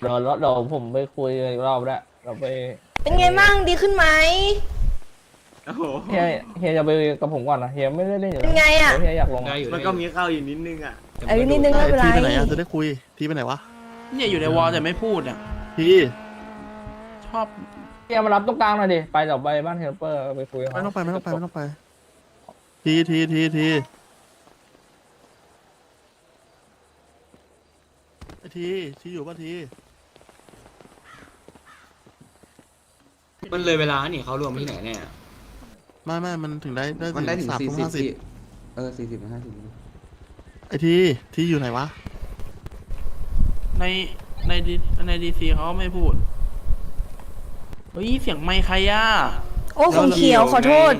เดี๋ยวเดี๋ยวผมไปคุยอีกรอบแล้วเราไปเป็นไงบ้างดีขึ้นไหม โอ้โหเฮียเฮียจะไปกับผมก่อนนะเฮียไม่ได้เล่นอยู่เป็นไงอะ เฮียอยากลงได้อยู่มันก็มีเข้าอยู่นิดนึงอะเอ้ยนิดนึงไม่เป็นไรทีไปไหนอะจะได้คุยทีไปไหนวะเนี่ยอยู่ในวอลแต่ไม่พูดอะทีชอบเฮียมารับตรงกลางหน่อยดิไปเดี๋ยวไปบ้านเฮลเปอร์ไปคุยกับไม่เขาต้องไปไม่ต้องไปไม่ต้องไป ทีทีทีทีไอทีทีอยู่ป่ะที มันเลยเวลานี่เขารวมที่ไหนเนี่ยไม่ไม่มันถึงได้ได้มันได้ถึงสามสี่ทุ่มสิบห้าสิบพี่เออสี่สิบห้าสิบไอทีทีอยู่ไหนวะในในดีในดีซีเขาไม่พูด เฮ้ย เสียงไมค์ใครอะ โอ้ของเขียวขอโทษ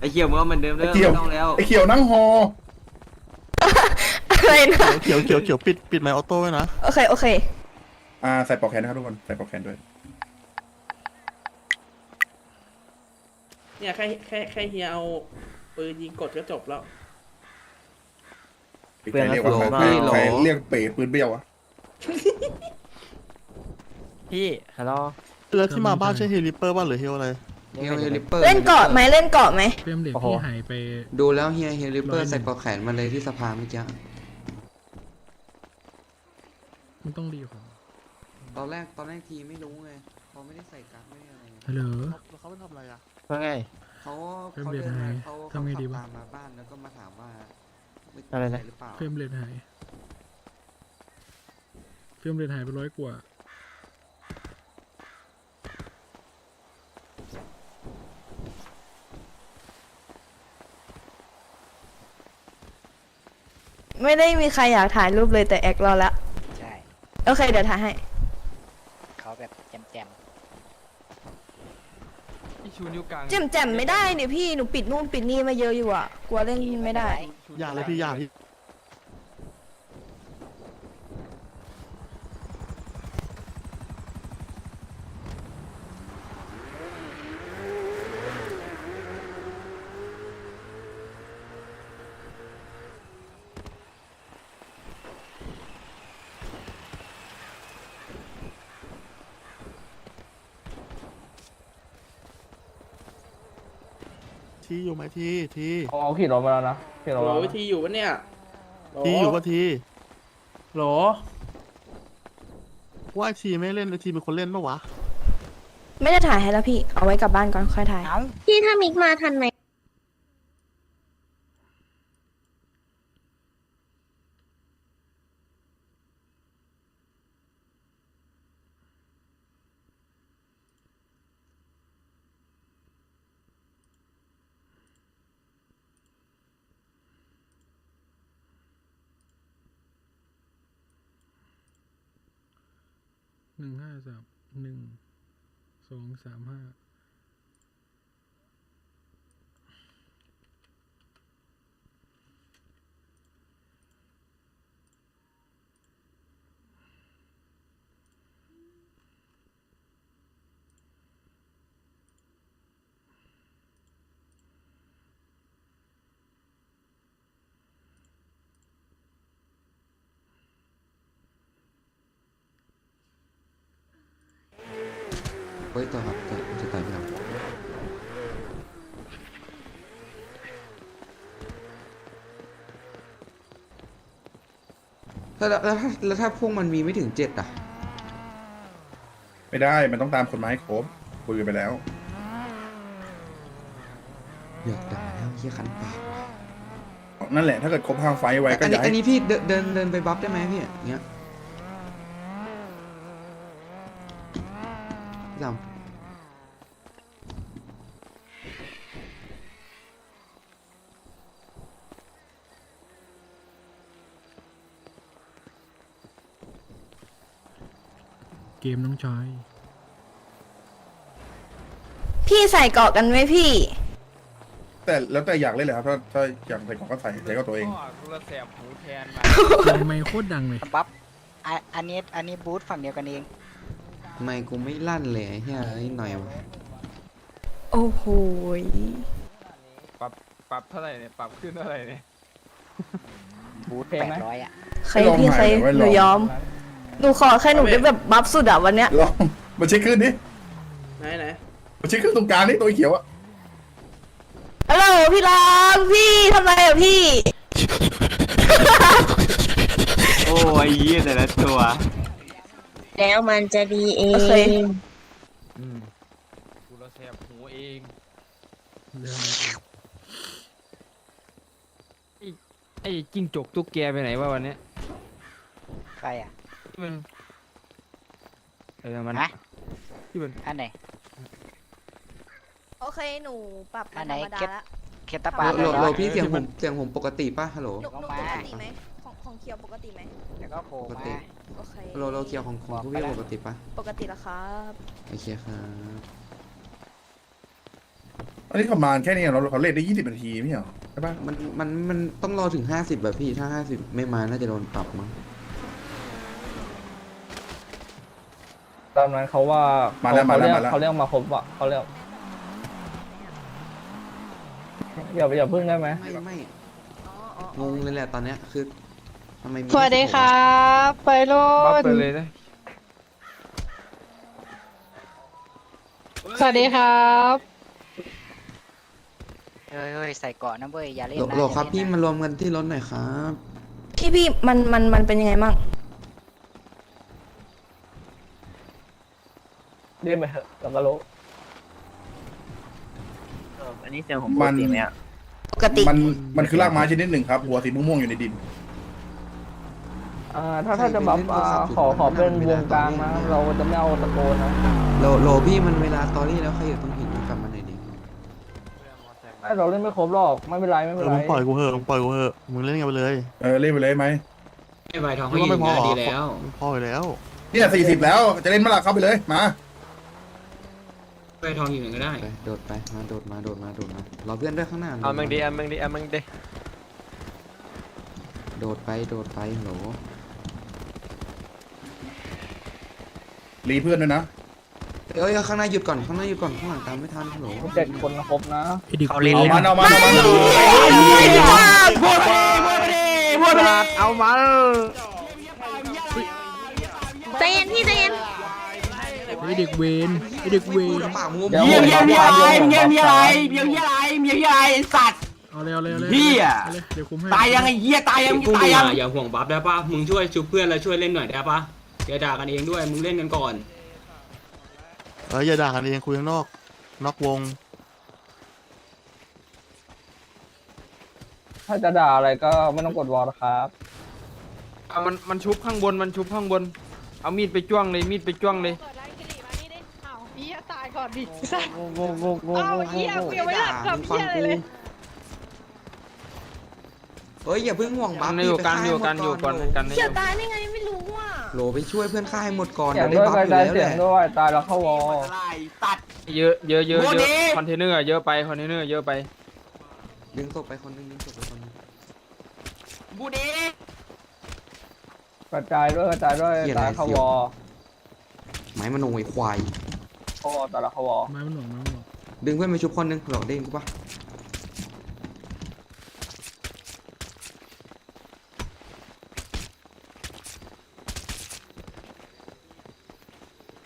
ไอ้เขียวมันก็เหมือนเดิมเลยไอ้เขียว ไม่ต้องแล้วไอ้เขียวนั่งฮออะไรนะ เขียวเขียวเขียวปิดปิดไมค์ออโต้ไว้นะ โอเค โอเค อ่าใส่ปลอกแขนนะครับทุกคน ใส่ปลอกแขนด้วย เนี่ยแค่แค่แค่เฮียเอาปืนยิงกดก็จบแล้วใครเรียกว่าใครใครเรียกเป๋ปืนเบี้ยวอะพี่ฮัลโหลแล้วที่มาบ้านใช่เฮลิเปอร์บ้านหรือเฮลอะไร เฮลเฮลิเปอร์เล่นเกาะไหมเล่นเกาะไหมเฟรมเด็กโอ้โหพี่หายไป ดูแล้วเฮียเฮลิเปอร้อยร์หนึ่งใส่ปลอกแขนมาเลยที่สภาเมื่อกี้มันต้องดีกว่าตอนแรกตอนแรกทีไม่รู้ไงเขาไม่ได้ใส่กั๊กไม่ได้อะไรไงฮัลโหลแล้วเขาไปทำอะไรอะ ว่าไง เขาเฟรมเขาเรทเดินมาหายเขาทำไงเขาดีขับวะ ตามมาบ้านแล้วก็มาถามว่าม่อะไรนะใส่หรือเปล่าเฟรมเรทหายเฟรมเรทหายไปร้อยกว่า ไม่ได้มีใครอยากถ่ายรูปเลยแต่แอครอแล้วใช่ โอเค เดี๋ยวถ่ายให้ เขาแบบแจมแจม แจ่มแจ่มไม่ได้เนี่ยพี่หนูปิดนู่นปิดนี่มาเยอะอยู่อะกลัวเล่นไม่ได้ อย่าเลยพี่อย่าพี่ ทีอยู่ไหมทีทีเขาเอาขี่รถมาแล้วนะขี่รถโหลมาแล้ววินะธีอยู่ปะเนี่ยโหลทีอยู่ป่ะทีโหลว่าไอ้ทีไม่เล่นไอทีเป็นคนเล่นปะวะ ไม่ได้ถ่ายให้แล้วพี่ เอาไว้กลับบ้านก่อนค่อยถ่ายเอ้าพี่ถ้ามิกมาทันไหม หนึ่งห้าสามหนึ่งสองสามห้า เฮ้ยตัวครับตัวจะต่อยพี่หลังแล้วแล้วแล้วถ้าแล้วถ้าพวกมันมีไม่ถึงเจ็ดอะ ไม่ได้ มันต้องตามคนไม้ครบคุยกันไปแล้ว อยากด่าแล้วเฮียคันปากว่ะนั่นแหละ ถ้าเกิดครบห้าไฟต์ไว้ก็อันอนี้ย่าอัให้นนี้พี่เดินเดินเดินไปบัฟได้ไหมพี่อย่างเงี้ย เกมน้องชาย พี่ใส่เกาะกันไหมพี่ แต่แล้วแต่อยากเล่นเลยครับ ถ้าถ้าอยากใส่ของก็ใส่ใส่ก็ตัวเองเสียงไม่โคตรดังเลย ปั๊บอะอันนี้ อันนี้บูธฝั่งเดียวกันเองทำไมกูไม่ลั่นเลยไอ้เฮียนิดหน่อยวะ โอ้โหยปรับปรับเท่าไหร่เนี่ย ปรับขึ้นเท่าไหร่เนี่ย บูธเพลแปงไหมดร้อยอะใครพี่ใครหนูยอม หนูขอแค่หนูได้แบบบัฟสุดอะวันเนี้ย ลองมาเช็คขึ้นดิไหนไหนมาเช็คขึ้นตรงกลางนี่ตัวเขียวอะฮัลโหลพี่รองพี่ทำไรอะพี่ โอ้ยยี่แต่ละตัวแล้วมันจะดีเอโอเคงอืมกูเราแสบหูเองไอ้จิ้งจกตุ๊กแกไปไหนวะวันเนี้ยใครอะ ที่มันเออมันฮะ ที่มันอันไหน โอเคหนูปรับอัมานไหน ธรรมดาเก็บละเคตาโหปาลดโหลเลยโหลเหรอพี่เสียงผมเสียงผมปกติป่ะฮัลโหล หนูหนูปกติไหมของของเขียวปกติไหมแล้วก็โผล่ปกติ มา โอเคโหลโหลเคียวของของพวกพี่ปกติป่ะปกติแล้วครับโอเคครับ อันนี้ประมาณแค่นี้เราเขาเล่นได้ยี่สิบนาทีไม่เหรอใช่ปะมันมันมันต้องรอถึงห้าสิบแบบพี่ถ้าห้าสิบไม่มาน่าจะโดนปรับมั้ง ตอนนั้นเขาว่ามาแล้วมาแล้วมาแล้ว เขาเรียกมาครบอะเขาเรียกอย่าอย่าพึ่งได้ไหมไม่ไม่อ๋ออ๋องงเลยแหละตอนเนี้ยคือทำไมมีสวัสดีครับไปโรบัฟดไปเลยนะสวัสดีครับเฮ้ยเฮ้ยใส่เกาะนะเว้ยอย่าเล่นโหลนะโหลอย่าครับเล่นพี่นะ มารวมกันที่รถหน่อยครับ พี่พี่มันมันมันเป็นยังไงมั่ง เรียกไปเถอะแล้วก็รู้อันนี้เสียงผมมันปกติมันมันคือรากไม้ชนิดหนึ่งครับ หัวสีม่วงๆอยู่ในดิน อ่าถ้าถ้าจะบัฟอ่าขอขอเป็นวงกลางนะเราจะไม่เอาตะโกนนะโหลโหลพี่มันเวลาตอรี่แล้วใครอยู่ตรงหินกลับมาหน่อยดิถ้าเราเล่นไม่ครบหรอกไม่เป็นไรไม่เอเป็นอไรมึงปล่อยกูเหอะมึงปล่อยกูเหอะมึงเล่นกันไปเลยเออเล่นไปเลยไหมไม่ใบทองเขายิงนะดีแล้ว มึงพออยู่แล้วเนี่ยสี่สิบแล้วจะเล่นเมื่อไหร่เข้าไปเลยมา ใบทองอยู่ไหนก็ได้ ไปโดดไปมาโดดมาโดดมาโดดมารอเพื่อนด้วยข้างหน้าเอาแมงดีเอาแมงดีเอาแมงดีโดดไปโดดไปโหลรีเพื่อนด้วยนะเอ้ยข้างหน้าหยุดก่อนข้างหน้าหยุดก่อนข้างหลังตามไม่ทันโหลเจ็ดคนครบนะไอ้เด็กเขาเล่นเอาเลยมันเอามันเอามันพูดไปพูดไปเอามันใจเย็นพี่ใจเย็น ไอ้เด็กเวนไอ้เด็กเวพูดนปากมึงเยี่ยมเยี่ยมเยี่ยมเยี่ยมเยี่ยมเมียเมียอะไรเมียอะไรสัตว์เอาเลยเอาเลยเอาเลยพี่อะเอาเลยเดี๋ยวคุมให้ตายยังไงเหี้ยตายยังกูตายอยัย่างอย่าห่วงบัฟได้ป่ะมึงช่วยชุบเพื่อนแล้วช่วยเล่นหน่อยได้ป่ะอย่าด่ากันเองด้วยมึงเล่นกันก่อนเอออย่าด่ากันเองคุยข้างนอกนอกวง ถ้าจะด่าอะไรก็ไม่ต้องกดวอลนะครับเอามันมันชุบข้างบนมันชุบข้างบน เอามีดไปจ้วงเลยมีดไปจ้วงเลยพี่ตาย ก่อนดิโง่โง่โง่โง่อ้าวเหี้ยกูยังไม่ได้ทำเหี้ยอะไรเลย เฮ้ยอย่าเพิ่งห่วงบักัฟนดิอยู่ไปกันฆ่าอยู่ให้หมกันดอยู่ก่กัอนนกันเขียวตายได้ไงไม่รู้อะโหลไปช่วยเพื่อนฆ่าให้หมดก่อนเสียเดี๋ยวงได้ด้วยบัฟกอระยู่จายแล้วแหละเสียงด้วยตายแล้วเข้าวอลเยอะเยอะเยอะเยอะคอนเทนเนอร์เยอะไปคอนเทนเนอร์เยอะไปดึงศพไปคนหนึงดึงศพไปคนหนึงบูดีกระจายด้วยกระจายด้วยตายเข้าวอลไม้มันลงไอ้ควาย เข้าวอลตายแล้วเข้าวอลไม้มันหน่วงไม้มันหน่วงดึงเพื่อนไปชุบคนหนึงหลอกเด้งกูปะ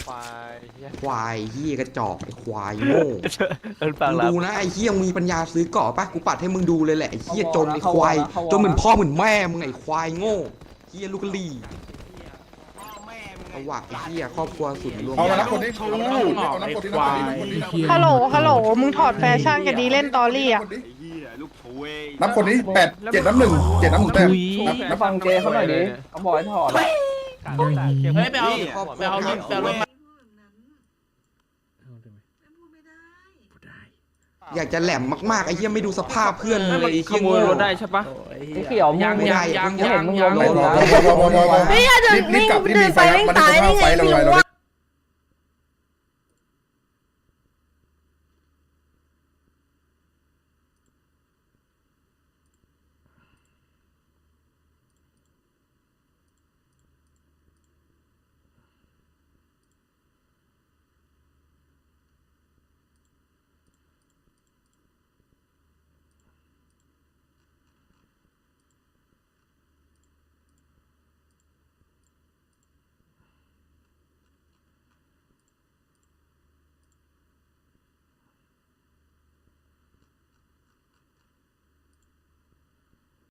ควายเหี้ยควายเฮียกระจอกไอ้ควายโง่มึงดูนะไอ้เฮียมึงมีปัญญาซื้อเกาะปะกูปัดให้มึงดูเลยแหละไอ้เฮียจนไอ้ควายจนเหมือนพ่อเหมือนแม่มึงไอ้ควายโง่เฮียลูกกะลี เอาวะไอ้เฮียครอบครัวสุดรวมเอาละคนนี้เอาละคนนี้เอาละคนนี้เอาละคนนี้ไอ้เหี้ยฮัลโหล ฮัลโหล มึงถอดแฟชั่นกันดีเล่นตอรี่อะ นับคนนี้แปดเจ็ดน้ำหนึ่งเจ็ดน้ำหนึ่งแต้มนับมานับฟังเจเขาหน่อยดิเขาบอกให้ถอดอะยังไงเฮ้ยไปเอาไปเอารถไปเอารถมาเอาได้ไหมพูดได้ อยากจะแหลมมากๆไอ้เฮียไม่ดูสภาพเพื่อนมึงเลยไอ้ขเฮียโมโง่ยรถได้ใช่ปะไอ้เขียวมึงยัง ไม่ยังได้ยังไม่เห็นมึงลงยังเลยนะพอพอพอพอพอเฮ้ยอาจจะรีบรีบกลับรีบเดิรีนบไปไปครับไม่มันตายจะได้เข้าไฟไงเราไม่เลยรู้เราว่า